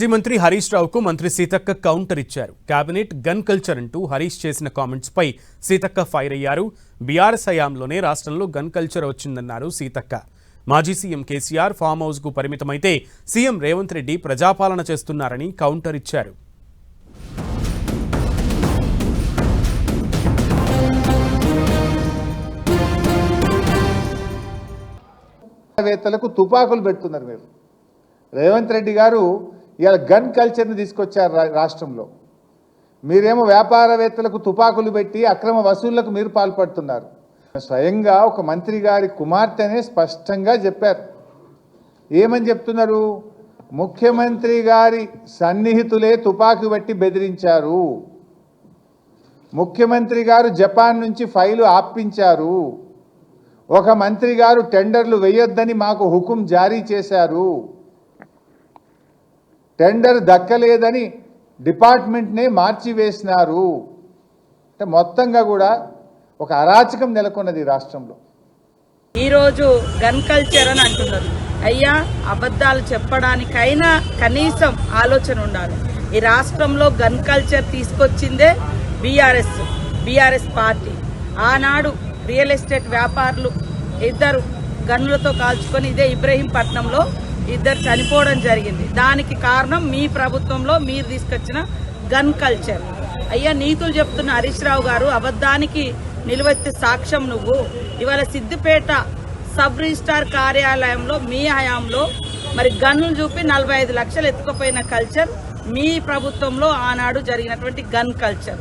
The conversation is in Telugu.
మాజీ మంత్రి హరీష్ రావుకు మంత్రి సీతక్క కౌంటర్ ఇచ్చారు. కేబినెట్ గన్ కల్చర్ అంటూ హరీష్ చేసిన కామెంట్స్పై సీతక్క ఫైర్ అయ్యారు. బీఆర్ఎస్ హయాంలోనే రాష్ట్రంలో గన్ కల్చర్ వచ్చిందన్నారు సీతక్క. మాజీ సీఎం కేసీఆర్ ఫామ్ హౌస్కు పరిమితమైతే సీఎం రేవంత్ రెడ్డి ప్రజాపాలన చేస్తున్నారని కౌంటర్ ఇచ్చారు. వేత్తలకు తుపాకులు పెడుతున్నారు మీరు రేవంత్ రెడ్డి గారు ఇవాళ గన్ కల్చర్ని తీసుకొచ్చారు రా- రాష్ట్రంలో. మీరేమో వ్యాపారవేత్తలకు తుపాకులు పెట్టి అక్రమ వసూళ్ళకు మీరు పాల్పడుతున్నారు. స్వయంగా ఒక మంత్రి గారి కుమార్తెనే స్పష్టంగా చెప్పారు. ఏమని చెప్తున్నారు? ముఖ్యమంత్రి గారి సన్నిహితులే తుపాకు పెట్టి బెదిరించారు. ముఖ్యమంత్రి గారు జపాన్ నుంచి ఫైలు ఆపించారు. ఒక మంత్రి గారు టెండర్లు వేయొద్దని మాకు హుకుం జారీ చేశారు. టెండర్ దక్కలేదని డిపార్ట్మెంట్నే మార్చివేసినారు. అంటే మొత్తంగా కూడా ఒక అరాచకం నెలకొన్నది రాష్ట్రంలో. ఈరోజు గన్ కల్చర్ అని అంటున్నారు. అయ్యా అబద్ధాలు చెప్పడానికైనా కనీసం ఆలోచన ఉండాలి. ఈ రాష్ట్రంలో గన్ కల్చర్ తీసుకొచ్చిందే బీఆర్ఎస్ బీఆర్ఎస్ పార్టీ. ఆనాడు రియల్ ఎస్టేట్ వ్యాపారులు ఇద్దరు గన్నులతో కాల్చుకొని ఇదే ఇబ్రహీంపట్నంలో ఇద్దరు చనిపోవడం జరిగింది. దానికి కారణం మీ ప్రభుత్వంలో మీరు తీసుకొచ్చిన గన్ కల్చర్. అయ్యా నీతులు చెప్తున్న హరీష్ రావు గారు అబద్ధానికి నిలువెత్తే సాక్ష్యం నువ్వు. ఇవాళ సిద్దిపేట సబ్ రిజిస్టార్ కార్యాలయంలో మీ హయాంలో మరి గన్ను చూపి నలభై ఐదు లక్షలు ఎత్తుకుపోయిన కల్చర్ మీ ప్రభుత్వంలో ఆనాడు జరిగినటువంటి గన్ కల్చర్.